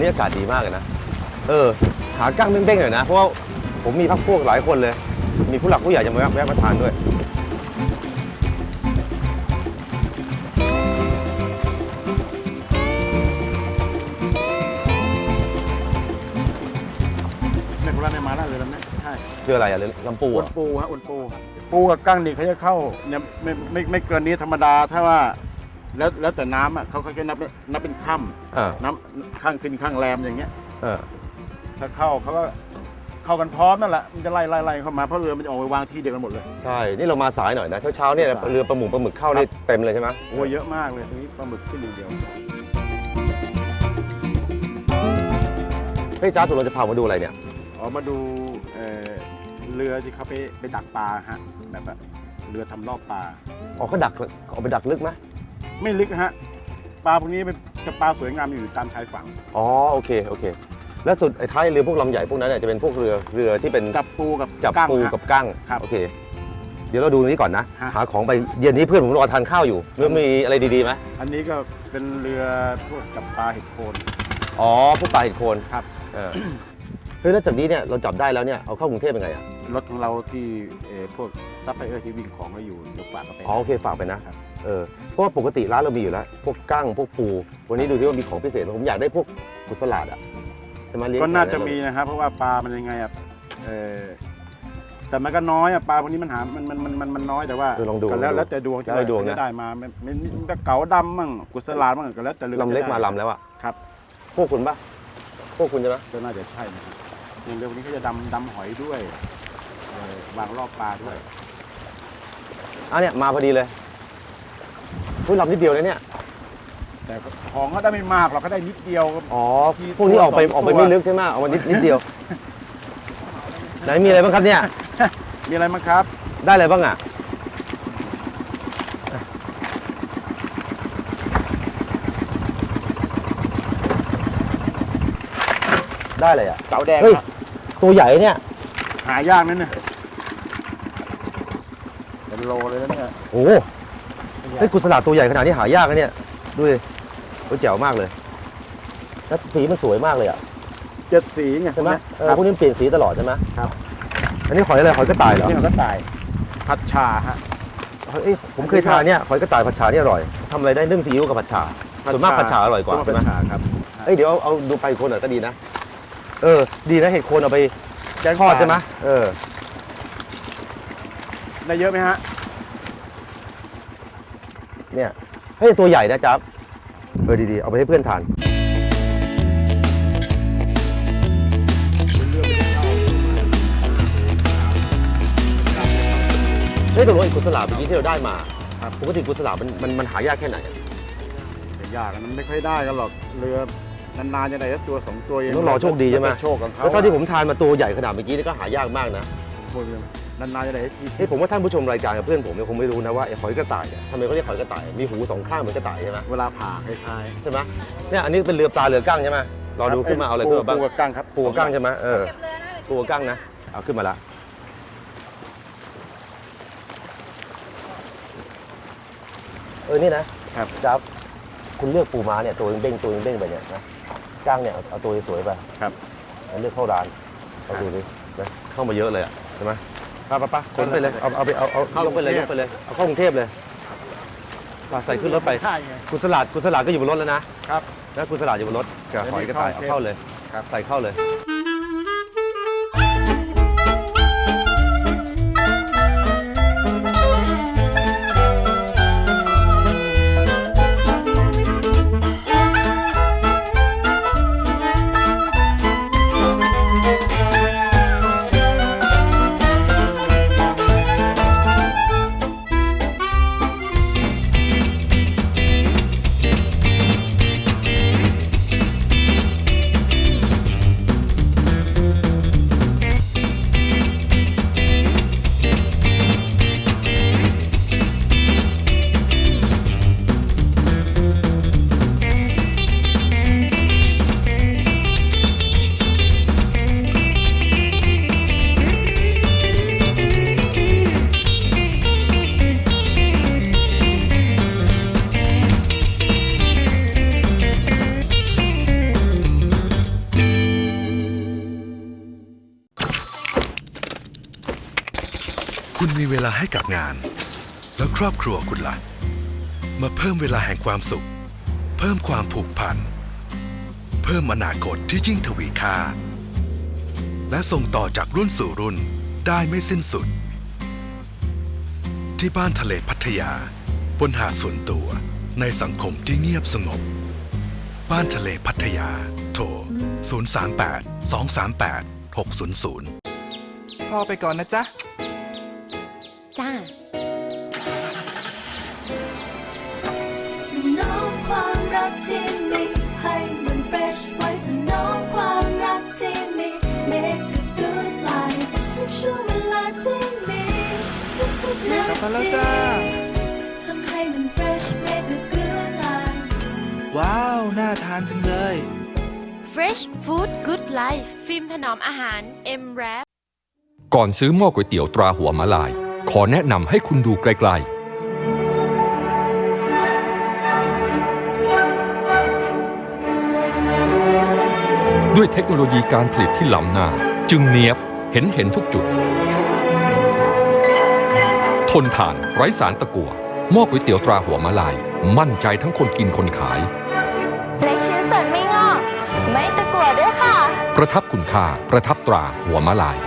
นี้อากาศดีมากเลยนะ เออ หากั้งเด้งๆหน่อยนะ เพราะว่าผมมีพักพวกหลายคนเลย มีผู้หลักผู้ใหญ่จะมาแวะแวะมาทานด้วย ในโคราชในมาแล้วเลยแล้วนะใช่คืออะไรอะลำปูอ้วอะนปูฮะอ้วนปูปูกับกั้งนี่เขาจะเข้าเนี่ยไม่ไม่ไม่เกินนี้ธรรมดาถ้าว่า แล้วแล้วแต่น้ำอะเขาเขาจะนับนับเป็นค่อ่าำน้ำข้างขึ้นข้างแรมอย่างเงี้ย เออถ้าเข้าเขาก็เข้ากันพร้อมนั่นแหละมันจะไล่ไล่ไล่เข้ามาเพราะเรือมันจะออกไปวางที่เดียวกันหมดเลย ใช่ นี่เรามาสายหน่อยนะเช้าๆเนี่ยสายเรือปลาหมึกปลาหมึกเข้านี่เต็มเลยใช่ไหมโอ้ยเยอะมากเลยทีนี้ปลาหมึกขึ้นอย่างเดียว เฮ้ยจ้าตัวเราจะพามาดูอะไรเนี่ยออกมาดูเอ่อเรือที่เขาไปไปดักปลาฮะแบบว่าเรือทำรอบปลา อ๋อเขาดักเอาไปดักลึกไหม ไม่ลึกฮะปลาพวกนี้เป็นจะปลาสวยงามอยู่ตามชายฝั่งอ๋อโอเคโอเค แล้วสุดไอ้ท้ายเรือพวกลำใหญ่พวกนั้นเนี่ยจะเป็นพวกเรือเรือที่เป็นจับปูกับจับกั้งปูฮะ กับกั้งครับโอเค เดี๋ยวเราดูนี้ก่อนนะ ฮะ หาของไปเย็นนี้เพื่อนผมรอทานข้าวอยู่เมื่อมีอะไรดีๆไหมอันนี้ก็เป็นเรือพวกจับปลาเห็ดโคน อ๋อพวกปลาเห็ดโคนครับ เออเฮ้ยแล้วจากนี้เนี่ยเราจับได้แล้วเนี่ยเอาเข้ากรุงเทพเป็นไงอะรถของเราที่เอ่อพวกซัพพลายเออร์ที่วิ่งของเราอยู่เดี๋ยวฝากกันไป อ๋อโอเคฝากไปนะครับ เออเพราะว่าปกติร้านเรามีอยู่แล้วพวกกั้งพวกปู วันนี้ดูซิว่ามีของพิเศษไหมผมอยากได้พวกกุศลาดอะจะมาเลี้ยงก็น่าจะขดมีนะครับ เพราะว่าปลามันยังไงอะเออแต่มันก็น้อยอะปลาพวกนี้มันหามันมันมันมันมันน้อยแต่ว่าเออลองดูก็แล้วลองดูแล้วแต่ดวงที่แล้วแต่ดวงนะจะได้มามันมันมันก็เก๋าดำมั่งกุศลาดมั่งก็แล้วแต่เรือลำเล็กจะได้มาลำแล้วอะ ครับ พวกคุณปะพวกคุณใช่ไหมก็น่าจะใช่นะครับ อย่างเรือพวกนี้เขาจะดำดำหอยด้วยเอ่อวางรอบปลาด้วยอะเนี่ยมาพอดีเลยเฮ้ยลำนิดเดียวเลยเนี่ย แต่ของเขาได้ไม่มากหรอกเขาได้นิดเดียว อ๋อที่พวกนี้ออกไปตัวสองออกไปตัว ไม่ลึกใช่ไหมออกมานิดนิดเดียว ไหนมีอะไรบ้างครับเนี่ย มีอะไรมั้งครับ ได้อะไรบ้างอะ ได้เลยอะเก๋าแดงเฮ้ย ครับตัวใหญ่เนี่ย หายากนั่นเนี่ยเป็นโลเลยนะเนี่ยโอ้โหเฮ้ยกุศลาตัวใหญ่ขนาดนี้หายากนะเนี่ย ดูดิโอ้ยแจ๋วมากเลย แล้วสีมันสวยมากเลยอะ เจ็ดสีไงใช่ไหมเออครับพวกนี้มันเปลี่ยนสีตลอดใช่ไหมครับ อันนี้หอยอะไร หอยกระต่ายเหรอ นี่เขาก็ตายผัดชาฮะ เอ้ยผมเคยทานเนี่ยหอยกระต่ายผัดฉาเนี่ยอร่อยทำอะไรได้นึ่งซีอิ๊วกับผัดฉาส่วนมากผัดฉาอร่อยกว่าผัใช่ดไหมชาครับ เอ้ยเดี๋ยวเอาเอาดูไปโคนหน่อยก็ดีนะ เออ ดีนะเห็ดโคนเอาไปแกงทอดป่าใช่ไหมเออ ได้เยอะไหมฮะ เนี่ยเฮ้ยตัวใหญ่นะจ๊บเออดีๆ เอาไปให้เพื่อนทาน เฮ้ยตกลงไอ้กุศลาเมื่อกี้ที่เราได้มาครับ ปกติกุศลามันมันมันหายากแค่ไหนแต่ยากอะมันไม่ค่อยได้กันหรอกเรือ นานๆจะได้สักตัวสองตัวเองต้องรอโชคดีใช่ไหมโชคของเขาแล้วเท่าที่ผมทานมาตัวใหญ่ขนาดเมื่อกี้นี่ก็หายากมากนะพูดเลยนานๆจะได้ทีเฮ้ยผมว่าท่านผู้ชมรายการกับเพื่อนผมเนี่ยคงไม่รู้นะว่าไอ้หอยกระต่ายเนี่ยทำไมเขาเรียกหอยกระต่ายมีหูสองข้างเหมือนกระต่ายใช่ไหมเวลาผ่าคล้ายใช่ไหมเนี่ยอันนี้เป็นเรือปลาเรือกั้งใช่ไหมๆรอดูขึ้นมาเอาอะไรขึ้นมาบ้างปูกับกั้งครับปูกับกั้งใช่ไหมเออเก็บเลยนะปูกับกั้งนะเอาขึ้นมาละเออนี่นะครับจ๊บคุณเลือกปูม้าเนี่ยตัวเบ้งๆตัวเบ้งๆไปเนี่ยนะ กั้งเนี่ยเอาเอาตัวสวยๆไปครับเอาเลือกเข้าร้านเอาดูดินะเข้ามาเยอะเลยอะใช่ไหมป้าป้าป้าขนไปเลยเอาเอาไปเอาเอาเข้าลงไปเลยยกไปเลยเอาเข้ากรุงเทพเลยปาใส่ขึ้นรถไปใช่ไง คุณสลัดคุณสลัดก็อยู่บนรถแล้วนะครับแล้วคุณสลัดอยู่บนรถกับหอยกระต่ายเอาเข้าเลยครับ ใส่เข้าเลย คุณมีเวลาให้กับงาน แล้วครอบครัวคุณล่ะ มาเพิ่มเวลาแห่งความสุข เพิ่มความผูกพัน เพิ่มอนาคตที่ยิ่งทวีค่า และส่งต่อจากรุ่นสู่รุ่นได้ไม่สิ้นสุด ที่บ้านทะเลพัทยา บนหาดส่วนตัวในสังคมที่เงียบสงบ บ้านทะเลพัทยา โทร 038 238 600 พ่อไปก่อนนะจ๊ะ จ้าถนอมความรักที่มีให้มันเฟรชไว้ถนอมความรักที่มี make a good life ทุกช่วงเวลาที่มีทุกๆนากลับมาแล้วทีจ้า ทำให้มันเฟรช make a good life ว้าว น่าทานจังเลย Fresh Food Good Life ฟิล์มถนอมอาหาร M Wrap ก่อนซื้อหม้อก๋วยเตี๋ยวตราหัวมะลาย ขอแนะนำให้คุณดูไกลๆ ด้วยเทคโนโลยีการผลิตที่ล้ำหน้า จึงเนียบเห็นเห็นทุกจุด ทนทานไร้สารตะกั่วหม้อก๋วยเตี๋ยวตราหัวมะลาย มั่นใจทั้งคนกินคนขาย เล็กชิ้นส่วนไม่งอก ไม่ตะกั่วด้วยค่ะ ประทับคุณค่าประทับตราหัวมะลาย